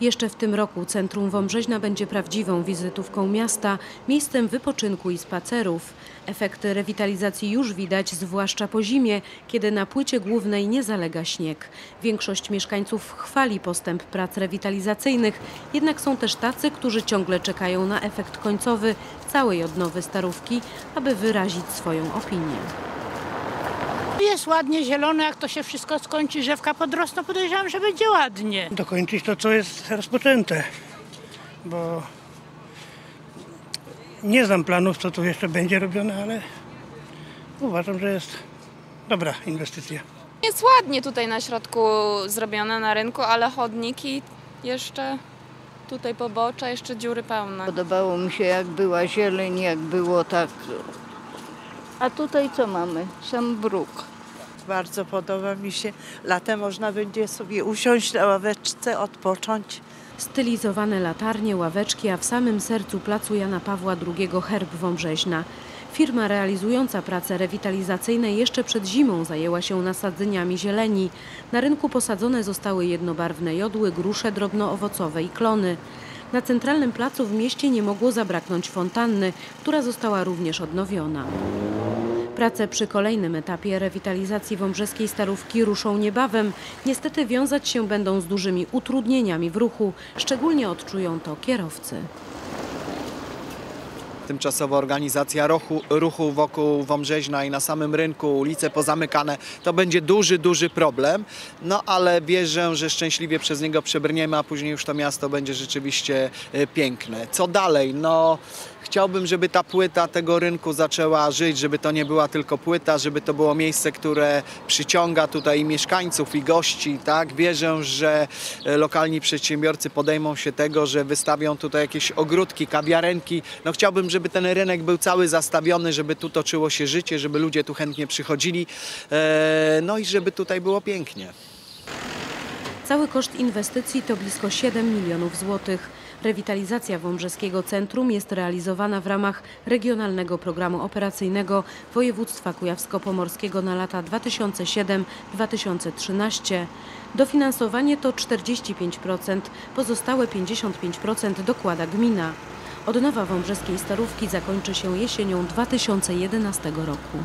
Jeszcze w tym roku Centrum Wąbrzeźna będzie prawdziwą wizytówką miasta, miejscem wypoczynku i spacerów. Efekty rewitalizacji już widać, zwłaszcza po zimie, kiedy na płycie głównej nie zalega śnieg. Większość mieszkańców chwali postęp prac rewitalizacyjnych, jednak są też tacy, którzy ciągle czekają na efekt końcowy całej odnowy starówki, aby wyrazić swoją opinię. Jest ładnie zielone, jak to się wszystko skończy, drzewka podrosną, podejrzewam, że będzie ładnie. dokończyć to, co jest rozpoczęte, bo nie znam planów, co tu jeszcze będzie robione, ale uważam, że jest dobra inwestycja. Jest ładnie tutaj na środku zrobione na rynku, ale chodniki jeszcze tutaj pobocza, jeszcze dziury pełne. Podobało mi się jak była zieleń, jak było tak. A tutaj co mamy? Sam bruk. Bardzo podoba mi się. Latem można będzie sobie usiąść na ławeczce, odpocząć. Stylizowane latarnie, ławeczki, a w samym sercu placu Jana Pawła II herb Wąbrzeźna. Firma realizująca prace rewitalizacyjne jeszcze przed zimą zajęła się nasadzeniami zieleni. Na rynku posadzone zostały jednobarwne jodły, grusze drobnoowocowe i klony. Na centralnym placu w mieście nie mogło zabraknąć fontanny, która została również odnowiona. Prace przy kolejnym etapie rewitalizacji wąbrzeskiej Starówki ruszą niebawem. Niestety wiązać się będą z dużymi utrudnieniami w ruchu. Szczególnie odczują to kierowcy. Tymczasowa organizacja ruchu, ruchu wokół Wąbrzeźna i na samym rynku, ulice pozamykane, to będzie duży, duży problem. No ale wierzę, że szczęśliwie przez niego przebrniemy, a później już to miasto będzie rzeczywiście e, piękne. Co dalej? No chciałbym, żeby ta płyta tego rynku zaczęła żyć, żeby to nie była tylko płyta, żeby to było miejsce, które przyciąga tutaj mieszkańców i gości, tak? Wierzę, że e, lokalni przedsiębiorcy podejmą się tego, że wystawią tutaj jakieś ogródki, kawiarenki. No chciałbym, żeby ten rynek był cały zastawiony, żeby tu toczyło się życie, żeby ludzie tu chętnie przychodzili, e, no i żeby tutaj było pięknie. Cały koszt inwestycji to blisko 7 milionów złotych. Rewitalizacja Wąbrzeskiego Centrum jest realizowana w ramach Regionalnego Programu Operacyjnego Województwa Kujawsko-Pomorskiego na lata 2007-2013. Dofinansowanie to 45%, pozostałe 55% dokłada gmina. Odnowa Wąbrzeskiej Starówki zakończy się jesienią 2011 roku.